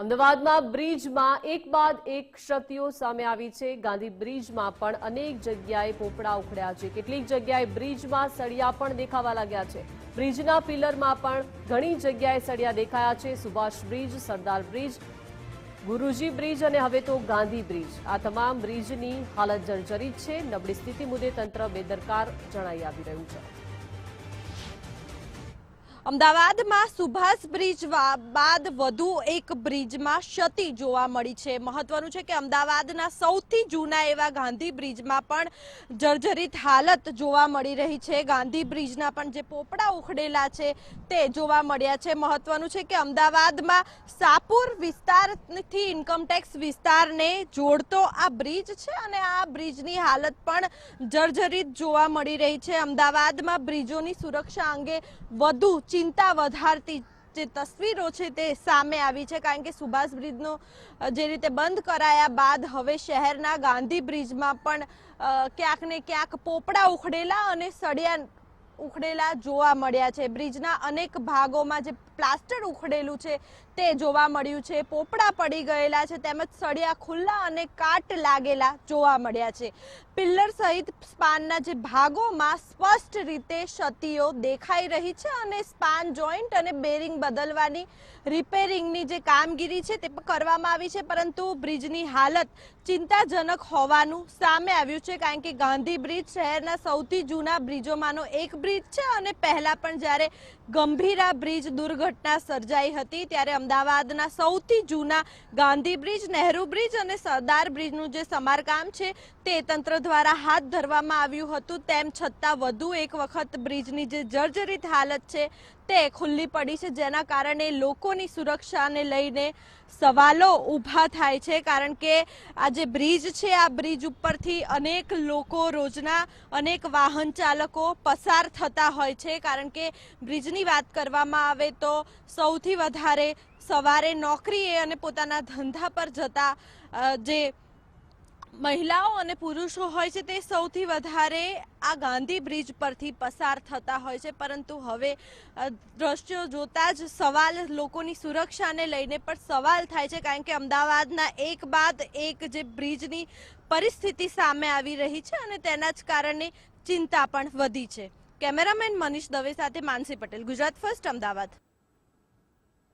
અમદાવાદમાં બ્રિજમાં એક બાદ એક ક્ષતિઓ સામે આવી છે. ગાંધી બ્રિજમાં પણ અનેક જગ્યાએ પોપડા ઉખડ્યા છે. કેટલીક જગ્યાએ બ્રિજમાં સળિયા પણ દેખાવા લાગ્યા છે. બ્રિજના પિલરમાં પણ ઘણી જગ્યાએ સળિયા દેખાયા છે. Subhash bridge, Sardar bridge, Guruji bridge અને હવે તો ગાંધી બ્રિજ. આ તમામ બ્રિજની હાલત જર્જરિત છે. નબળી સ્થિતિ મુદ્દે તંત્ર બેદરકાર જણાઈ આવી રહ્યું છે. અમદાવાદમાં સુભાષ બ્રિજ બાદ વધુ એક બ્રિજમાં ક્ષતિ જોવા મળી છે. મહત્વનું છે કે અમદાવાદના સૌથી જૂના એવા ગાંધી બ્રિજમાં પણ જર્જરિત હાલત જોવા મળી રહી છે. ગાંધી બ્રિજના પણ જે પોપડા ઉખડેલા છે તે જોવા મળ્યા છે. મહત્વનું છે કે અમદાવાદમાં સાપુર વિસ્તારથી ઇન્કમટેક્સ વિસ્તારને જોડતો આ બ્રિજ છે અને આ બ્રિજની હાલત પણ જર્જરિત જોવા મળી રહી છે. અમદાવાદમાં બ્રિજોની સુરક્ષા અંગે વધુ ચિંતા વધારતી જે તસવીરો છે તે સામે આવી છે, કારણ કે સુભાષ બ્રિજનો જે રીતે બંધ કરાયા બાદ હવે શહેરના ગાંધી બ્રિજમાં પણ ક્યાંક ને ક્યાંક પોપડા ઉખડેલા અને સળિયા ઉખડેલા જોવા મળ્યા છે. બ્રિજના અનેક ભાગોમાં જે પ્લાસ્ટર ઉખડેલું છે તે જોવા મળ્યું છે. પોપડા પડી ગયેલા છે તેમજ સળિયા, ખુલ્લા અને કાટ લાગેલા જોવા મળ્યા છે. પિલ્લર સહિત સ્પાનના જે ભાગોમાં સ્પષ્ટ રીતે ક્ષતિઓ દેખાઈ રહી છે અને સ્પાન જોઈન્ટ અને બેરિંગ બદલવાની રિપેરિંગની જે કામગીરી છે તે કરવામાં આવી છે. પરંતુ બ્રિજની હાલત ચિંતાજનક હોવાનું સામે આવ્યું છે. કારણ કે ગાંધી બ્રિજ શહેરના સૌથી જૂના બ્રિજોમાંનો એક બ્રિજ છે અને પહેલા પણ જ્યારે ગંભીરા બ્રિજ દુર્ઘટના સર્જાઈ હતી, ત્યારે અમદાવાદના સૌથી જૂના ગાંધી બ્રિજ, નહેરુ બ્રિજ અને સરદાર બ્રિજનું જે સમારકામ છે, તે તંત્ર દ્વારા હાથ ધરવામાં આવ્યું હતું. તેમ છતાં વધુ એક વખત બ્રિજની જે જર્જરિત હાલત છે, તે ખુલ્લી પડી છે, જેના કારણે લોકોની સુરક્ષાને લઈને સવાલો ઊભા થાય છે. કારણ કે આ જે બ્રિજ છે, આ બ્રિજ ઉપરથી અનેક લોકો રોજના અનેક વાહન ચાલકો પસાર થતા હોય છે કારણ કે બ્રિજની વાત કરવામાં આવે તો સૌથી વધારે સવારે નોકરીએ અને પોતાના ધંધા પર જતા જે મહિલાઓ અને પુરુષો હોય છે તે સૌથી વધારે આ ગાંધી બ્રિજ પરથી પસાર થતા હોય છે. પરંતુ હવે દ્રશ્યો જોતા જ સવાલ લોકોની સુરક્ષાને લઈને પણ સવાલ થાય છે કારણ કે અમદાવાદના એક બાદ એક જે બ્રિજની પરિસ્થિતિ સામે આવી રહી છે અને તેના જ કારણે ચિંતા પણ વધી છે. કેમેરામેન મનીષ દવે સાથે માનસી પટેલ ગુજરાત ફર્સ્ટ અમદાવાદ.